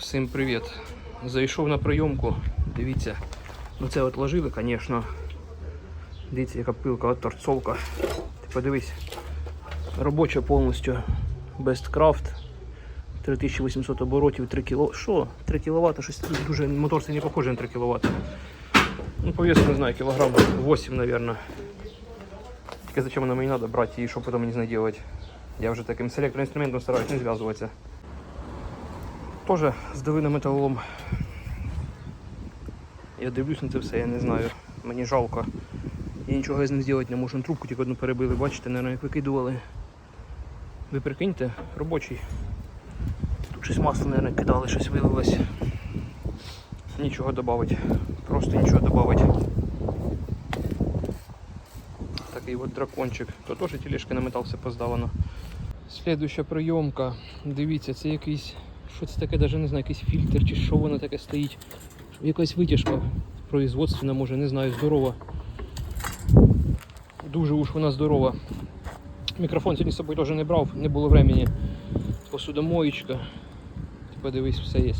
Всім привіт. Зайшов на прийомку. Дивіться. Ну це от ложили, звісно. Дивіться, яка пилка, от торцовка. Ти подивись. Робоча повністю. Best 3800 оборотів, 3 кВт. Що? 3 кВт? Щось дуже мотор це не похоже на 3 кВт. Ну, по не знаю, кілограм 8, мабуть. Тільки зачем вона мені треба брати і що потім мені з нею робити? Я вже таким з електроінструментом стараюсь не зв'язуватися. Тоже здали на металолом. Я дивлюсь на це все, я не знаю. Мені жалко. Я нічого з ним зробити не можу. Трубку тільки одну перебили, бачите, наверное, як викидували. Ви прикиньте, робочий. Тут щось масло, наверное, кидали, щось вилилось. Нічого додати. Просто нічого додати. Такий от дракончик. То теж тележка на метал все поздавано. Слідуща прийомка. Дивіться, це якийсь. Що це таке, навіть не знаю, якийсь фільтр чи що воно таке стоїть. Якась витяжка производственна, може, не знаю, здорова. Дуже уж вона здорова. Мікрофон сьогодні з собою теж не брав, не було времени. Посудомоєчка. Ти подивись, все є.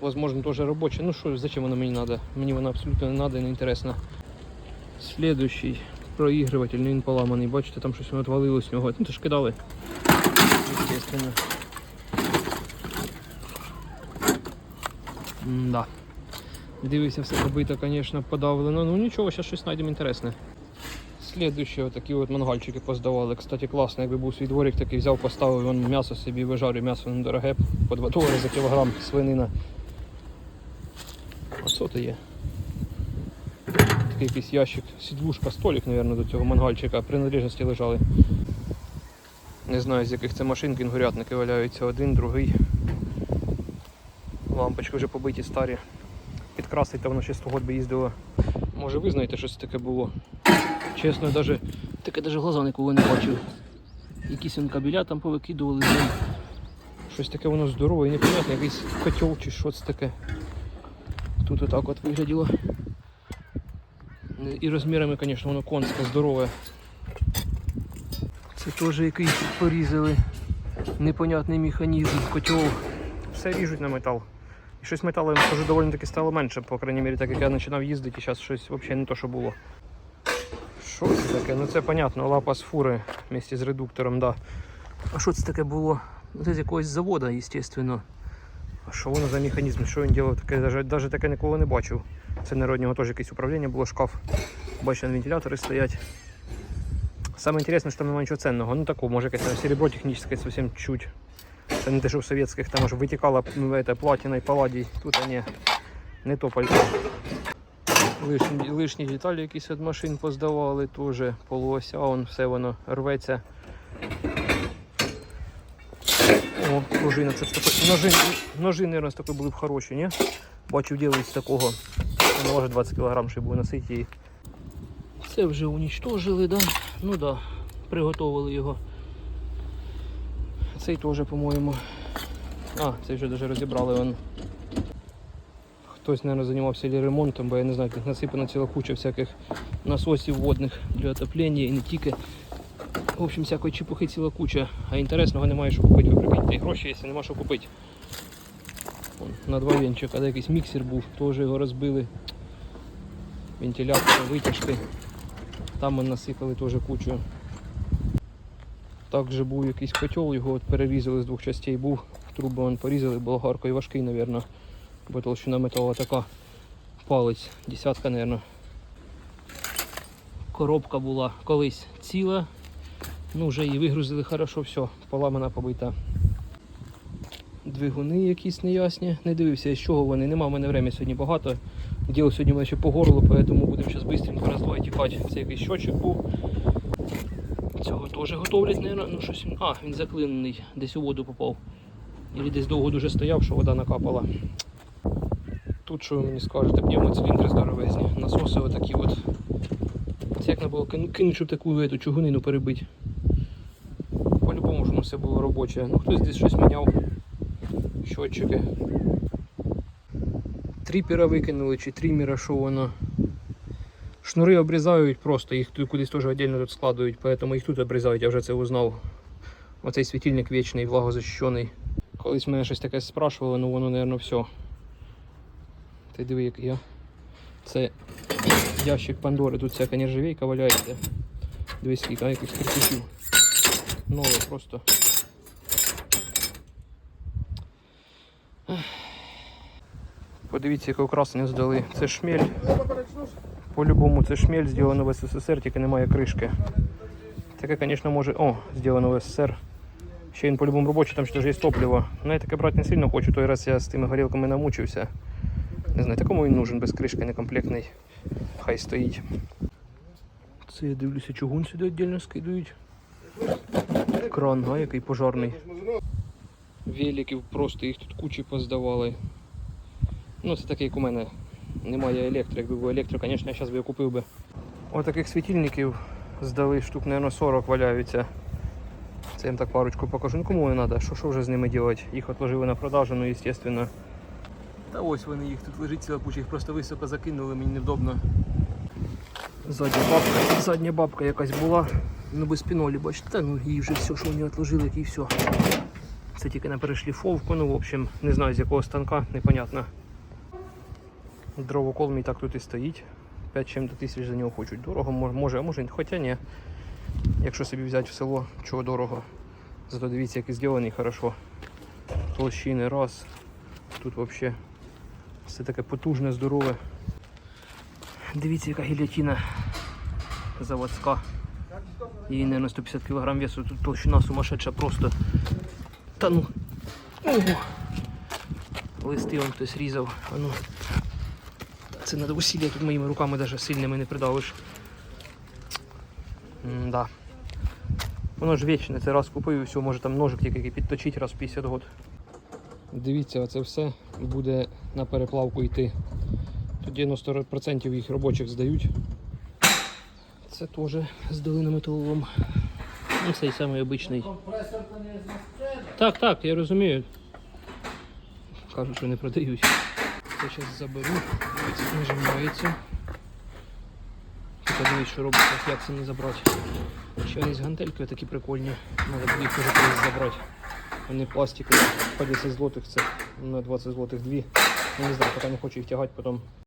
Возможно, теж робоча. Ну що, зачем вона мені треба? Мені вона абсолютно не треба і не інтересна. Слідущий проігрыватель, ну він поламаний. Бачите, там щось воно отвалилось з нього. Ну то ж кидали. Естественно. Да. Дивися, все побито, звісно, подавлено. Ну нічого, зараз щось знайдемо інтересне. Слідуючі такі от мангальчики поздавали. Кстати, класно, якби був свій дворик, такий взяв, поставив, вон м'ясо собі вижарю, м'ясо недороге, по 2 долари за кілограм свинина. А що то є? Такий якийсь ящик, сідлушка, столик, мабуть, до цього мангальчика, принадлежності лежали. Не знаю, з яких це машин, кінгурятники валяються один, другий. Лампочки вже побиті старі. Підкрасить, та воно ще 100 год би їздило. Може ви знаєте, що це таке було? Чесно, даже, таке навіть глаза ніколи не бачив. Якісь он кабеля там повикидували. Щось таке воно здорове і непонятне, якийсь котел чи що це таке. Тут отак от вигляділо. І розмірами, звісно, воно конське, здорове. Це теж якийсь порізали. Непонятний механізм, котел. Все ріжуть на метал. І щось металу вже доволі таки стало менше, по крайній мірі, так як я починав їздити, і зараз щось взагалі не то, що було. Що це таке? Ну це понятно, лапа з фури вместе з редуктором, да. А що це таке було? Ну, Це з якогось заводу, звісно. А що воно за механізм? Що він робив? Таке, навіть, навіть таке ніколи не бачив. Це народнього теж якесь управління було, шкаф. Бачите, вентилятори стоять. Саме інтересне, що там немає нічого ценного. Ну такого, може якесь серебро технічне зовсім чуть. Це не те, що в совєтських там аж витікала ну, это, платина і паладій. Тут а не, то. Лишні, лишні деталі якісь від машин поздавали, теж полуося, вон все воно рветься. О, пружина, це таке. Ножи, ножи, мабуть, з такої були б хороші, ні? Бачив ділить з такого. Може 20 кг, щоб носити її. Це вже унічтожили, да? Ну да, приготовили його. Цей теж, по-моєму. А, цей вже навіть розібрали. Он. Хтось, мабуть, займався ремонтом, бо я не знаю, тут насипана ціла куча всяких насосів водних для отоплення і не тільки. В общем, всякої чепухи ціла куча, а інтересного немає що купити, ви прикиньте. І гроші, якщо нема що купити. Вон, на два венчика, де якийсь міксер був, теж його розбили. Вентилятор, витяжки. Там ми насипали теж кучу. Також був якийсь котел, його от перерізали з двох частей був. Трубу он порізали, болгаркою важкий, мабуть. Бо толщина металу така палець, десятка, мабуть. Коробка була колись ціла. Ну, вже її вигрузили хорошо, все, поламана, побита. Двигуни якісь неясні. Не дивився, з чого вони. Нема в мене времени сьогодні багато. Діло сьогодні мене ще по горлу, тому будемо зараз швидко раз-два тікати. Це якийсь щочик був. Цього теж готовлять, мабуть. Ну, щось... А, він заклинений, десь у воду попав. І десь довго дуже стояв, що вода накапала. Тут що ви мені скажете, пневмоциліндри здоровезні. Насоси отакі от. Це як треба було кину- кинути, щоб таку эту чугунину перебити. По-любому воно все було робоче. Ну хтось десь щось міняв. Щотчики. Тріпера викинули чи трімера, що воно. Шнури обрізають просто, їх тут кудись теж віддільно тут складують, поэтому їх тут обрізають, я вже це узнав. Оцей світильник вічний, влагозащищений. Колись мене щось таке спрашували, ну воно, мабуть, все. Ти диви, як я. Це ящик Пандори, тут всяка нержавейка валяється. Дивись, скільки, а яких кирпичів. Нове просто. Подивіться, яке украсення здали. Це шмель. По-любому це шмель, зроблено в СССР, тільки немає кришки. Таке, звісно, може. О, зроблено в СССР. Ще він по-любому робочий, там ще є топливо. Ну я таке брати не сильно хочу, той раз я з тими горілками намучився. Не знаю, такому він нужен без кришки, некомплектний. Хай стоїть. Це я дивлюся, чугун сюди віддільно скидують. Кран, а який пожарний. Великів просто їх тут кучі поздавали. Ну, це таке, як у мене. Немає електро. Якби був електро, звісно, я зараз би купив би. Ось таких світильників здали штук, мабуть, 40 валяються. Це я їм так парочку покажу. Ну кому не треба, що, що вже з ними робити? Їх отложили на продажу, ну, звісно. Та ось вони їх тут лежить ціла куча, їх просто високо закинули, мені невдобно. Задня бабка, задня бабка якась була, ну без пінолі, бачите, Та, ну її вже все, що вони відложили, і все. Це тільки на перешліфовку, ну в общем, не знаю з якого станка, непонятно. Дровокол мій так тут і стоїть. 5 чим-то тисяч за нього хочуть. Дорого може, а може, хоча ні. Якщо собі взяти в село, чого дорого. Зато дивіться, який зроблений хорошо. Толщини раз. Тут взагалі все таке потужне, здорове. Дивіться, яка гілятина заводська. Її, мабуть, 150 кг весу, тут толщина сумасшедша просто. Та ну. Ого. Листи он хтось різав. А ну. Це треба усилля тут моїми руками навіть сильними не придавиш. Да. Воно ж вічне, це раз купив і все, може там ножик тільки підточити раз в 50 год. Дивіться, це все буде на переплавку йти. Тут 90% їх робочих здають. Це теж здали на металолом. Ну, цей самий обичний. Так, так, я розумію. Кажуть, що не продають. Я зараз заберу. Нажимається. Подивись, що робиться, як це не забрати. Ще є гантельки такі прикольні. Треба буде їх теж колись забрати. Вони пластикові, по 10 злотих це на 20 злотих дві. Ну, не знаю, поки не хочу їх тягати, потім